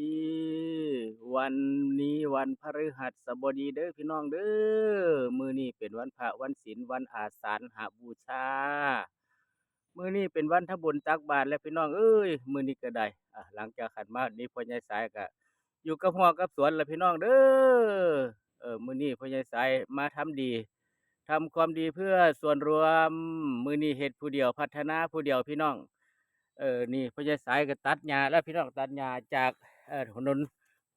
ดีวันนี้วันพฤหัสบดีเด้อพี่น้องเด้อมื้อนี้เป็นวันพระวันศีลวันอาสาฬหบูชา มื้อนี้เป็นวันทบุญตักบาตรแล้วพี่น้องเอ้ยมื้อนี้ก็ได้อะหลังจากขันมานี่พ่อใหญ่สายก็อยู่กับหัวกับสวนแล้วพี่น้องเด้อเออมื้อนี้พ่อใหญ่สายมาทำดีทำความดีเพื่อส่วนรวมมื้อนี้เฮ็ดผู้เดียวพัฒนาผู้เดียวพี่น้อง เออนี่พ่อใหญ่สายก็ตัดหญ้าแล้วพี่น้องตัดหญ้าจาก ถนน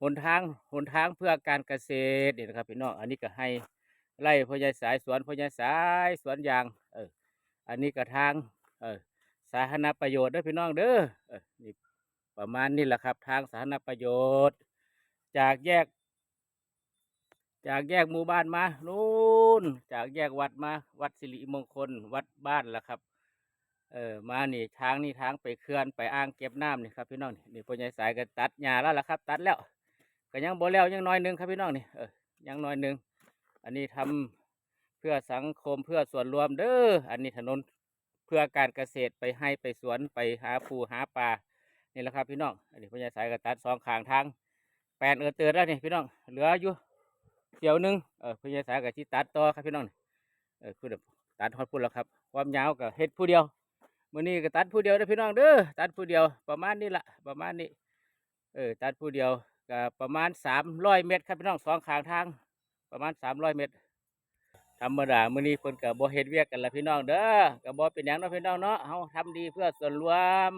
หนทางหนทางเพื่อการเกษตรนี่นะครับพี่น้องอันนี้ก็ให้ไล่พ่อใหญ่สายสวนพ่อใหญ่สายสวนยางเอออันนี้ก็ทางเออสาธารณประโยชน์ด้อพี่น้องเด้อเออนี่ประมาณนี้แหละครับ ทางสาธารณประโยชน์ จากแยก จากแยกหมู่บ้านมานู่นจากแยกวัดมา วัดสิริมงคลวัดบ้านละครับ เออมานี่ทางนี่ทางไปเขื่อนไปอ่างเก็บน้ำนี่ครับพี่น้องนี่นี่พ่อใหญ่สายก็ตัดหญ้าแล้วล่ะครับ ตัดแล้วก็ยังบ่แล้วยังน้อยหนึงครับพี่น้องนี่เออยังน้อยหนึงอันนี้ทำเพื่อสังคมเพื่อส่วนรวมเด้ออันนี้ถนนเพื่อการเกษตรไปให้ไปสวนไปหาปูหาปลานี่แหละครับพี่น้องอันนี้พ่อใหญ่สายก็ตัดสองขางทางแปดเออเตือนแล้วนี่พี่น้องเหลืออยู่เดี๋ยวหนึงเออพ่อใหญ่สายก็ที่ตัดต่อครับพี่น้องนี่เออคือแบบตัดฮอดพุ่นแล้วครับความยาวก็เฮ็ดผู้เดียว มื่อนี้ก็ตัดผู้เดียวเด้อพี่น้องเด้อตัดผู้เดียวประมาณนี้ละประมาณนี้ เออตัดผู้เดียวก็ประมาณสามร้อยเมตรครับพี่น้องสองข้างทางประมาณสามร้อยเมตร ธรรมดามื้อนี้เพิ่นก็บ่เฮ็ดเวียกกันละพี่น้องเด้อก็บ่เป็นหยังเนาะพี่น้องเนาะเฮาทำดีเพื่อส่วนรวม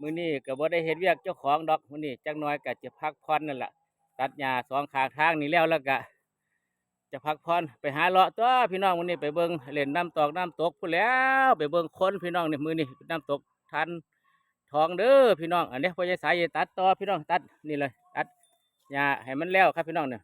มื้อนี้ก็บ่ได้เฮ็ดเวียกเจ้าของดอกมื้อนี้จักหน่อยก็จะพักผ่อนนั่นล่ะตัดหญ้าสองข้างทางนี่แล้วแล้วก็ จะพักผ่อนไปหาเลาะตัวพี่น้องวันนี้ไปเบิ่งเล่นน้ำตกน้ำตกพู้แล้ว ไปเบิ่งคนพี่น้องนี่มือนี่น้ำตกทันทองเด้อพี่น้องอันนี้พ่อใหญ่สายอย่ตัดต่อพี่น้องตัดนี่เลยตัดหญ้าให้มันแล้วครับพี่น้องเนี่ย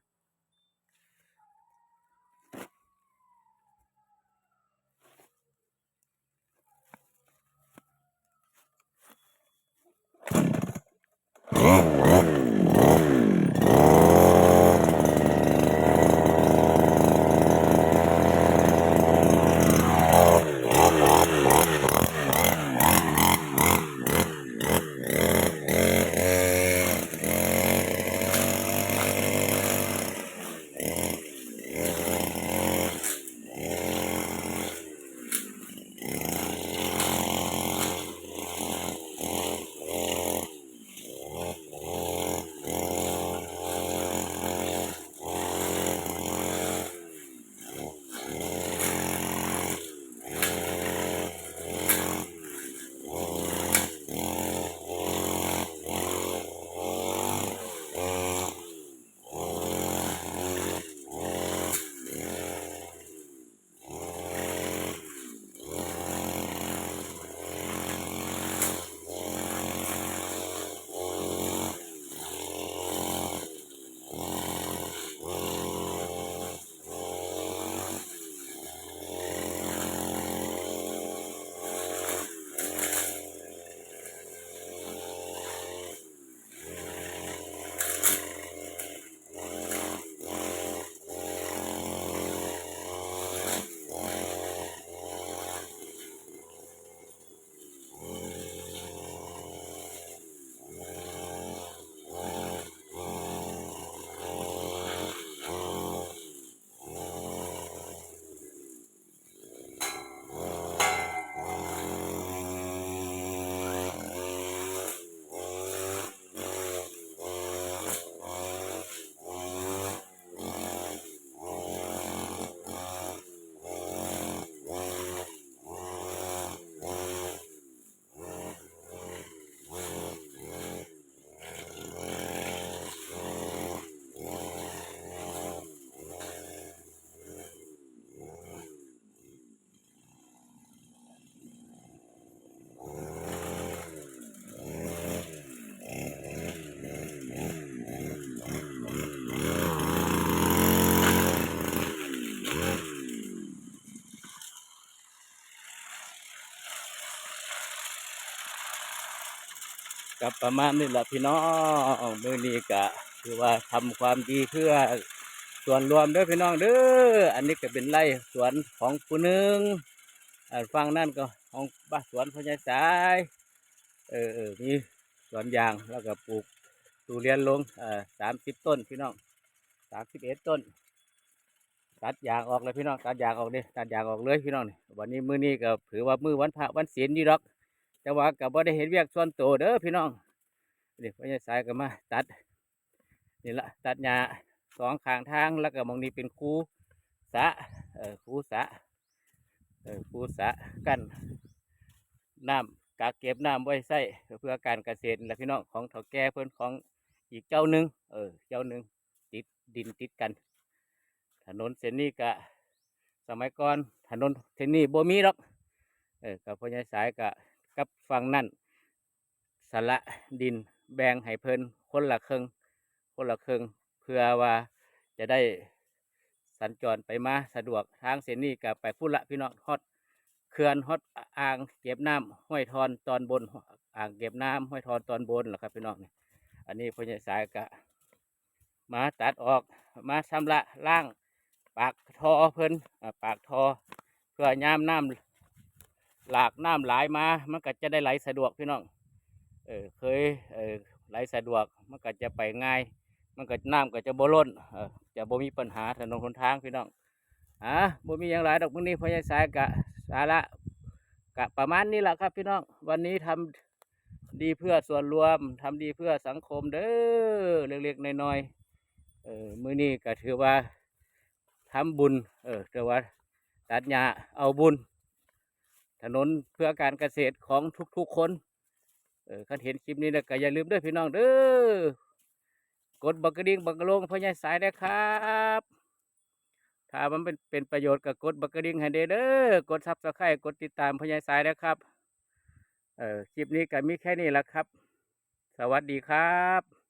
กับประมาณนี้แหละพี่น้องมื้อนี้ก็คือว่าทำความดีเพื่อส่วนรวมเด้อพี่น้องเด้ออันนี้ก็เป็นไร่สวนของผู้หนึ่งฟังนั่นก็ของบ้านสวนพญาสายเออเออมีสวนยางแล้วก็ปลูกตูเรียนลงอ่อสามสิบต้นพี่น้องสามสิบเอ็ดต้น ตัดยางออกเลยพี่น้องตัดยางออกเลยตัดยางออกเลยพี่น้องวันนี้มื้อนี้ก็ถือว่ามื้อวันพระวันศีลอยู่ดอก แต่ว่าก็บ่ได้เห็นเวียกส่วนตัวเด้อพี่น้องนี่พ่อใหญ่สายก็มาตัดนี่ละตัดหญ้าสองข้างทางแล้วก็มองนี้เป็นคูสะเออคูสะเออคูสะกันน้ำกากเก็บน้ำไว้ใส่เพื่อการเกษตรและพี่น้องของเฒ่าแก่เพิ่นของอีกเจ้าหนึ่งเออเจ้าหนึ่งติดดินติดกัน ถนนเส้นนี้ก็สมัยก่อนถนนเส้นนี้บ่มีดอกเออกับพญ่สายกับ กับฝั่งนั่นสละดินแบ่งให้เพิ่นคนละครึ่งคนละครึ่งเพื่อว่าจะได้สัญจรไปมาสะดวกทางเส้นนี้กับไปพุ่นละพี่น้องฮอดเขื่อนฮอดอ่างเก็บน้ำห้วยทอนตอนบนอ่างเก็บน้ำห้วยทอนตอนบนหละครับพี่น้องนี่อันนี้พญสายกะมาตัดออกมาชำระล่าง ปากทอเพิ่นอ่าปากทอเพื่อยามน้ำ หลากน้ำไหลามา มันก็จะได้ไหลสะดวกพี่น้อง เออเคยเออไหลสะดวก มันก็จะไปง่าย มันก็น้ำก็จะบ่ล้นเออจะบ่มีปัญหาถนนหนทางพี่น้องอะบ่มีอย่างไรดอกมื้อนี้พ่อใหญ่สายกะสาระกะประมาณนี้แหละครับพี่น้อง วันนี้ทำดีเพื่อส่วนรวมทำดีเพื่อสังคมเด้อเล็กๆน้อยๆเออมื้อนี้ก็ถือว่าทำบุญ เออแต่ว่าตัดหญ้าเอาบุญ ถนนเพื่อการเกษตรของทุกๆคนเออคันเห็นคลิปนี้แล้วก็อย่าลืมด้วยพี่น้องเด้อกดบักกระดิ่งบักกระลงพ่อใหญ่สายนะครับ ถ้ามันเป็นเป็นประโยชน์ก็กดบักกระดิ่งให้เด้อเด้อกดซับสไครต์กดติดตามพ่อใหญ่สายนะครับเออคลิปนี้ก็มีแค่นี้แหละครับ สวัสดีครับ